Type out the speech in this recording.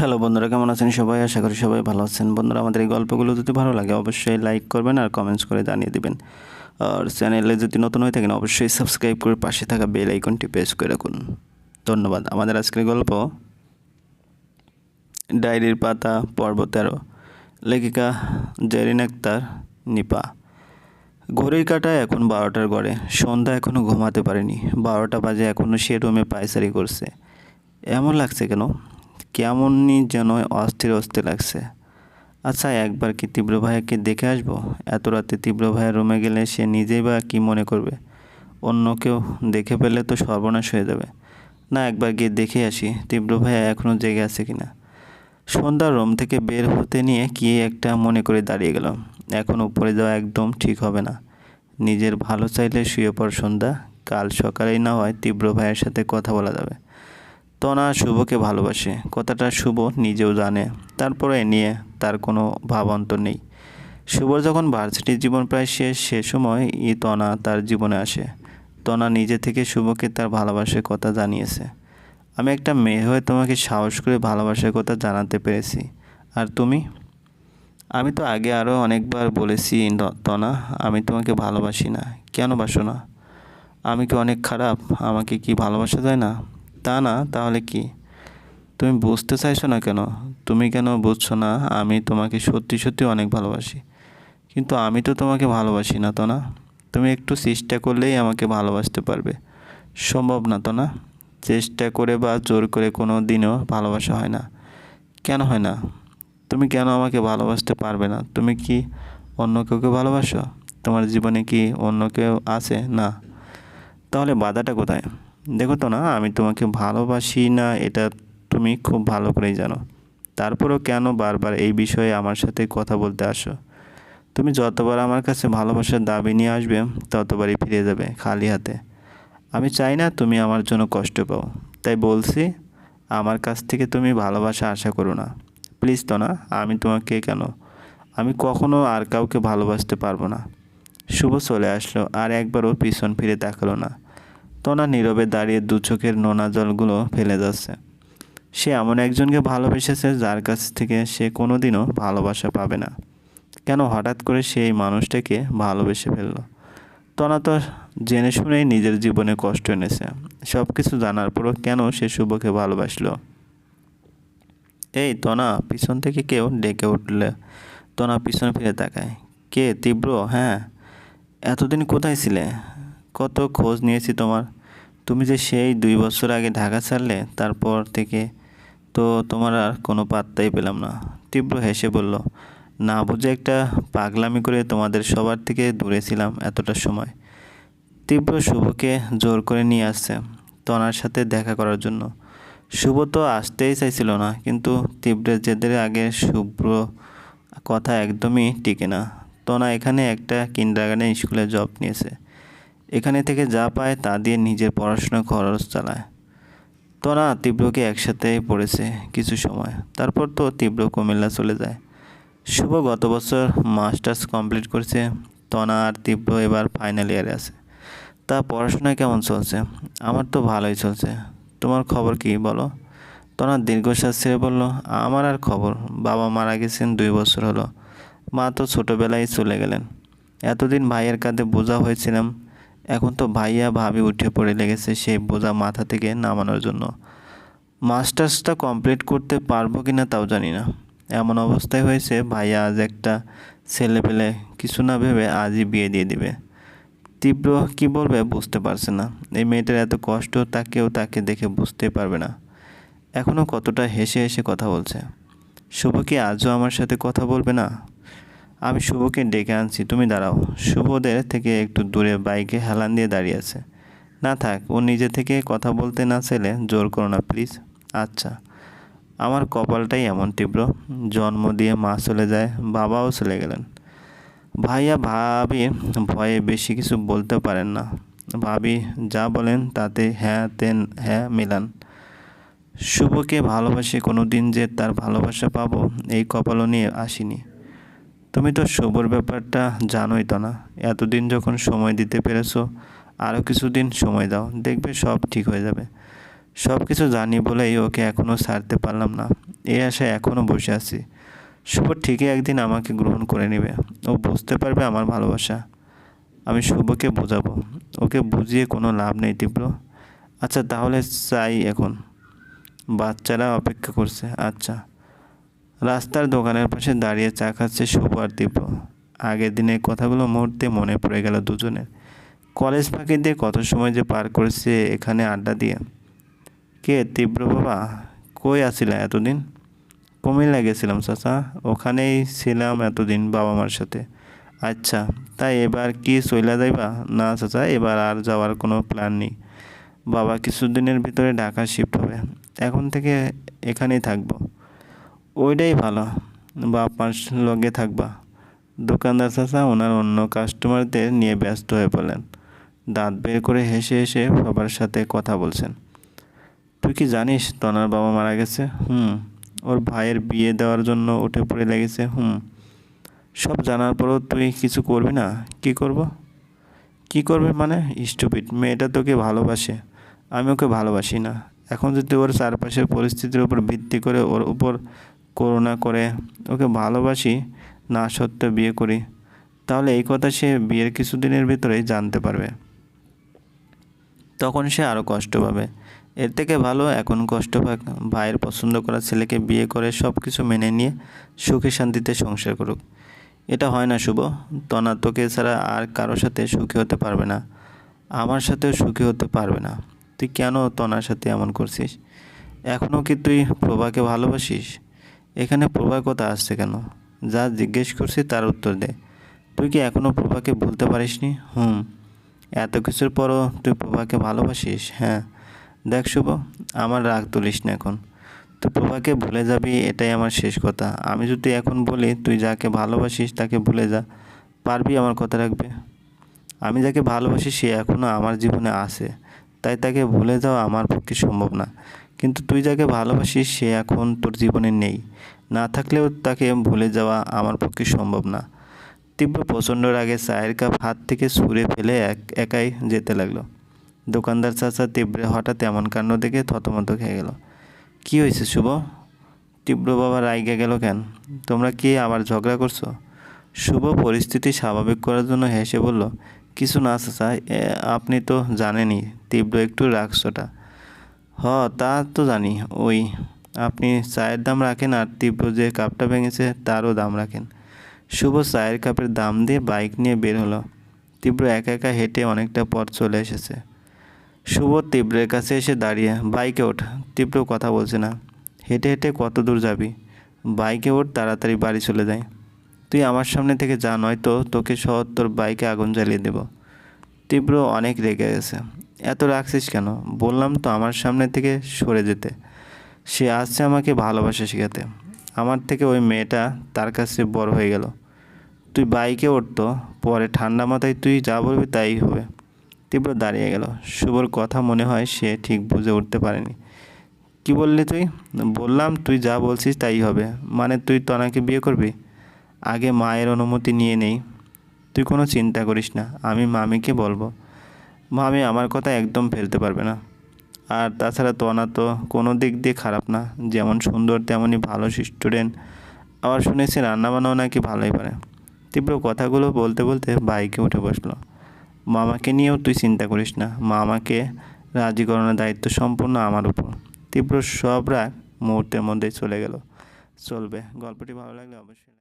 Hello বন্ধুরা, কেমন আছেন সবাই? আশা করি সবাই ভালো আছেন। বন্ধুরা, আমাদের এই গল্পগুলো যদি ভালো লাগে, অবশ্যই লাইক করবেন আর কমেন্টস করে জানিয়ে দিবেন। আর চ্যানেলে যদি নতুন হয়ে থাকেন, অবশ্যই সাবস্ক্রাইব করে পাশে থাকা বেল আইকনটি প্রেস করে রাখুন। ধন্যবাদ। আমাদের আজকের গল্প, ডায়েরির পাতা, পর্ব তেরো। লেখিকা জেরিন আক্তার, নিপা। ঘড়ির কাটায় এখন বারোটার গড়ে। সন্ধ্যা এখনও ঘুমাতে পারেনি। বারোটা বাজে এখনও সে রুমে পায়চারি করছে। এমন লাগছে কেন? কেমনই যেন অস্থির অস্থির লাগছে। আচ্ছা একবার কি তীব্র ভাইয়াকে দেখে আসব? এত রাতে তীব্র ভাইয়ের রুমে গেলে সে নিজেই বা কী মনে করবে? অন্য কেউ দেখে পেলে তো সর্বনাশ হয়ে যাবে। না, একবার গিয়ে দেখে আসি, তীব্র ভাইয়া এখনও জেগে আছে কি না সন্ধ্যার রুম থেকে বের হতে নিয়ে কি একটা মনে করে দাঁড়িয়ে গেল এখন উপরে যাওয়া একদম ঠিক হবে না। নিজের ভালো চাইলে শুয়ে পড় সন্ধ্যা, কাল সকালেই না হয় তীব্র ভাইয়ের সাথে কথা বলা যাবে। তনা শুভকে ভালোবাসে। কথাটা শুভ নিজেও জানে। তারপরে এ নিয়ে তার কোনো ভাবান্তর নেই। শুভর যখন ভার্সিটির জীবন প্রায় শেষ, সে সময় ই তনা তার জীবনে আসে। তনা নিজে থেকে শুভকে তার ভালোবাসার কথা জানিয়েছে। আমি একটা মেয়ে হয়ে তোমাকে সাহস করে ভালোবাসার কথা জানাতে পেরেছি। আর তুমি? আমি তো আগে আরও অনেকবার বলেছি তনা, আমি তোমাকে ভালোবাসি না। কেন বাসো না? আমি কি অনেক খারাপ? আমাকে কি ভালোবাসা যায় না? তা না, তাহলে কি? তুমি বুঝতে চাইছো না কেন? তুমি কেন বুঝছ না? আমি তোমাকে সত্যি সত্যি অনেক ভালোবাসি। কিন্তু আমি তো তোমাকে ভালোবাসি না, তো না? তুমি একটু চেষ্টা করলেই আমাকে ভালোবাসতে পারবে। সম্ভব না, তো না? চেষ্টা করে বা জোর করে কোনো দিনও ভালোবাসা হয় না। কেন হয় না? তুমি কেন আমাকে ভালোবাসতে পারবে না? তুমি কি অন্য কাউকে ভালোবাসো? তোমার জীবনে কি অন্য কেউ আছে? না। তাহলে বাধাটা কোথায়? দেখো তো না, আমি তোমাকে ভালোবাসি না, এটা তুমি খুব ভালো করেই জানো। তারপরেও কেন বারবার এই বিষয়ে আমার সাথে কথা বলতে আসো? তুমি যতবার আমার কাছে ভালোবাসার দাবি নিয়ে আসবে, ততবারই ফিরে যাবে খালি হাতে। আমি চাই না তুমি আমার জন্য কষ্ট পাও, তাই বলছি, আমার কাছ থেকে তুমি ভালোবাসা আশা করো না। প্লিজ তো না, আমি তোমাকে কেন? আমি কখনো আর কাউকে ভালোবাসতে পারব না। শুভ চলে আসলো, আর একবারও পিছন ফিরে তাকালো না। তনা নীরবে দাঁড়িয়ে দু চোখের নোনা জলগুলো ফেলে যাচ্ছে। সে এমন একজনকে ভালোবেসেছে যার কাছ থেকে সে কোনোদিনও ভালোবাসা পাবে না। কেন হঠাৎ করে সেই মানুষটাকে ভালোবেসে ফেলল? তনা তো জেনে শুনেই নিজের জীবনে কষ্ট এনেছে। সব কিছু জানার পরও কেন সে শুভকে ভালোবাসলো? এই তনা, পিছন থেকে কেউ ডেকে উঠলে। তনা পিছনে ফিরে তাকায়। কে, তীব্র? হ্যাঁ। এতদিন কোথায় ছিলে? কত খোঁজ নিয়েছি তোমার? তুমি যে সেই দুই বছর আগে ঢাকা ছাড়লে, তারপর থেকে তো তোমার আর কোনো পাত্তাই পেলাম না। তীব্র হেসে বলল, না বুঝে একটা পাগলামি করে তোমাদের সবার থেকে দূরে ছিলাম এতটা সময়। তীব্র শুভকে জোর করে নিয়ে আসছে তনার সাথে দেখা করার জন্য। শুভ তো আসতেই চাইছিল না, কিন্তু তীব্রের জেদের আগে শুভ্র কথা একদমই টিকে না। তনা এখানে একটা কিন্ডারগার্ডেন স্কুলে জব নিয়েছে। এখানে থেকে যা পায় তা দিয়ে নিজের পড়াশোনা খরচ চালায়। তনা তীব্রকে একসাথে পড়েছে কিছু সময়। তারপর তো তীব্র কুমিল্লা চলে যায়। শুভ গত বছর মাস্টার্স কমপ্লিট করেছে। তনা আর তীব্র এবার ফাইনাল ইয়ারে আছে। তা পড়াশোনা কেমন চলছে? আমার তো ভালোই চলছে। তোমার খবর কি বলো? তনা দীর্ঘশ্বাস ছেড়ে বলল, আমার আর খবর? বাবা মারা গেছেন দুই বছর হলো। মা তো ছোটোবেলায় চলে গেলেন। এতদিন ভাইয়ের কাঁধে বোঝা হয়েছিলাম। এখন তো ভাইয়া ভাবি উঠে পড়ে লেগেছে সেই বোঝা মাথা থেকে নামানোর জন্য। মাস্টার্সটা কমপ্লিট করতে পারব কি না তাও জানি না। এমন অবস্থায় হয়েছে ভাইয়া আজ একটা ছেলে পেলে কিছু না ভেবে আজই বিয়ে দিয়ে দিবে। তীব্র কি বলবে বুঝতে পারছে না। এই মেয়েটার এত কষ্ট তাকেও তাকে দেখে বুঝতে পারবে না। এখনও কতটা হেসে হেসে কথা বলছে। শুভ কি আজও আমার সাথে কথা বলবে না? আমি শুভকে ডেকে আনছি, তুমি দাঁড়াও। শুভদের থেকে একটু দূরে বাইকে হেলান দিয়ে দাঁড়িয়ে আছে। না থাক, ও নিজে থেকে কথা বলতে না চাইলে জোর করো না, প্লিজ। আচ্ছা আমার কপালটাই এমন তীব্র। জন্ম দিয়ে মা চলে যায়, বাবাও চলে গেলেন। ভাইয়া ভাবি ভয়ে বেশি কিছু বলতে পারেন না। ভাবি যা বলেন তাতে হ্যাঁ তেন হ্যাঁ মিলান। শুভকে ভালোবাসে কোনো দিন যে তার ভালোবাসা পাবো, এই কপালও নিয়ে আসিনি। তুমি তো শুভর ব্যাপারটা জানোই তো না। এতদিন যখন সময় দিতে পেরেছ আরও কিছুদিন সময় দাও, দেখবে সব ঠিক হয়ে যাবে। সব কিছু জানি বলেই ওকে এখনও ছাড়তে পারলাম না। এই আশায় এখনও বসে আছি। শুভ ঠিকই একদিন আমাকে গ্রহণ করে নেবে। ও বুঝতে পারবে আমার ভালোবাসা। আমি শুভকে বোঝাবো। ওকে বুঝিয়ে কোনো লাভ নেই তীব্র। আচ্ছা তাহলে চাই এখন। বাচ্চারা অপেক্ষা করছে। আচ্ছা। রাস্তার দোকানের পাশে দাঁড়িয়ে চা খাচ্ছে শুভ আর তীব্র আগের দিনের কথাগুলো মুহূর্তে মনে পড়ে গেল দুজনের। কলেজ ফাঁকি দিয়ে কত সময় যে পার করেছে এখানে আড্ডা দিয়ে। কে, তীব্র বাবা? কই আসিলা এতদিন? কুমিল্লা গেছিলাম চাচা, ওখানেই ছিলাম এতদিন বাবা মার সাথে। আচ্ছা তাই এবার কি চইলা যাইবা? না চাচা, এবার আর যাওয়ার কোনো প্ল্যান নেই। বাবা কিছুদিনের ভিতরে ঢাকা শিফট হবে। এখন থেকে এখানেই থাকব। ওইটাই ভালো। বা আপনার লগে থাকবা। দোকানদার চাচা ওনার অন্য কাস্টমারদের নিয়ে ব্যস্ত হয়ে পড়লেন। দাঁত বের করে হেসে হেসে সবার সাথে কথা বলছেন। তুই কি জানিস তনার বাবা মারা গেছে? হুম। ওর ভাইয়ের বিয়ে দেওয়ার জন্য উঠে পড়ে লেগেছে? হুম। সব জানার পরও তুই কিছু করবি না? কি করব? কি করবে মানে? স্টুপিড মেয়েটা তোকে ভালোবাসে। আমি ওকে ভালোবাসি না। এখন যদি ওর চারপাশের পরিস্থিতির উপর ভিত্তি করে ওর উপর করুণা করে, ওকে ভালোবাসি, না সত্ত্বেও বিয়ে করি। তাহলে এই কথা সে বিয়ের কিছুদিনের ভিতরেই জানতে পারবে। তখন সে আরও কষ্ট পাবে। এর থেকে ভালো, এখন কষ্ট পাক, ভাইয়ের পছন্দ করা ছেলেকে বিয়ে করে সব কিছু মেনে নিয়ে সুখে শান্তিতে সংসার করুক। এটা হয় না, শুভ। তনা তোকে ছাড়া আর কারোর সাথে সুখী হতে পারবে না। আমার সাথেও সুখী হতে পারবে না। তুই কেন তনার সাথে এমন করছিস? এখনও কি তুই প্রভাকে ভালোবাসিস? এখানে প্রভার কথা আসছে কেন? যা জিজ্ঞেস করছি তার উত্তর দে। তুই কি এখনও প্রভাকে ভুলতে পারিসনি? হুম। এত কিছুর পরও তুই প্রভাকে ভালোবাসিস? হ্যাঁ। দেখ শুভ, আমার রাগ তুলিস না এখন। তুই প্রভাকে ভুলে যাবি, এটাই আমার শেষ কথা। আমি যদি এখন বলি, তুই যাকে ভালোবাসিস তাকে ভুলে যা। পারবি আমার কথা রাখবে? আমি যাকে ভালোবাসি, সে এখনও আমার জীবনে আছে। তাই তাকে ভুলে যাওয়া আমার পক্ষে সম্ভব না। কিন্তু তুই যাকে ভালোবাসিস, সে এখন তোর জীবনে নেই। না থাকলেও তাকে ভুলে যাওয়া আমার পক্ষে সম্ভব না। তীব্র প্রচণ্ড রাগে চায়ের কাপ হাত থেকে ছুঁড়ে ফেলে এক, একাই যেতে লাগল। দোকানদার চাচা তীব্রে হঠাৎ এমন কাণ্ড দেখে থতমত খেয়ে গেল। কি হয়েছে শুভ? তীব্র বাবা রাইগে গেল কেন? তোমরা কি আবার ঝগড়া করছ? শুভ পরিস্থিতি স্বাভাবিক করার জন্য হেসে বলল, কিছু না চাচা আপনি তো জানেনই, তীব্র একটু রাগছোটা। হ, তা তো জানি। ওই, আপনি চায়ের দাম রাখেন আর তীব্র যে কাপটা ভেঙেছে তারও দাম রাখেন। শুভ চায়ের কাপের দাম দিয়ে বাইক নিয়ে বের হলো। তীব্র একা একা হেঁটে অনেকটা পথ চলে এসেছে। শুভ তীব্রের কাছে এসে দাঁড়িয়ে, বাইকে ওঠ। তীব্র কথা বলছে না। হেঁটে হেঁটে কত দূর যাবি? বাইকে ওঠ, তাড়াতাড়ি বাড়ি চলে যায় তুই আমার সামনে থেকে যা, নয়তো তোকে সহ তোর বাইকে আগুন জ্বালিয়ে দেব। তীব্র অনেক রেগে গেছে। এত রাখছিস কেন? বললাম তো আমার সামনে থেকে সরে যেতে। সে আসছে আমাকে ভালোবাসা শেখাতে। আমার থেকে ওই মেয়েটা তার কাছে বড় হয়ে গেল। তুই বাইকে উঠতো পরে ঠান্ডা মাথায় তুই যা বলবি তাই হবে। তীব্র দাঁড়িয়ে গেল। শুভর কথা মনে হয় সে ঠিক বুঝে উঠতে পারেনি। কি বললি তুই? বললাম, তুই যা বলছিস তাই হবে। মানে তুই তনাকে বিয়ে করবি? আগে মায়ের অনুমতি নিয়ে নেই। তুই কোনো চিন্তা করিস না। আমি মামিকে বলব। মামি আমার কথা একদম ফেলতে পারবে না। আর তাছাড়া তনা তো কোনো দিক দিয়ে খারাপ না, যেমন সুন্দর তেমনই ভালো স্টুডেন্ট আবার শুনেছি রান্নাবান্নাও নাকি ভালোই পারে। তীব্র কথাগুলো বলতে বলতে বাইকে উঠে বসল। মামাকে নিয়েও তুই চিন্তা করিস না, মামাকে রাজি করানোর দায়িত্ব সম্পূর্ণ আমার উপর। তীব্র সব রাগ মুহূর্তের মধ্যেই চলে গেল। চলবে। গল্পটি ভালো লাগলে অবশ্যই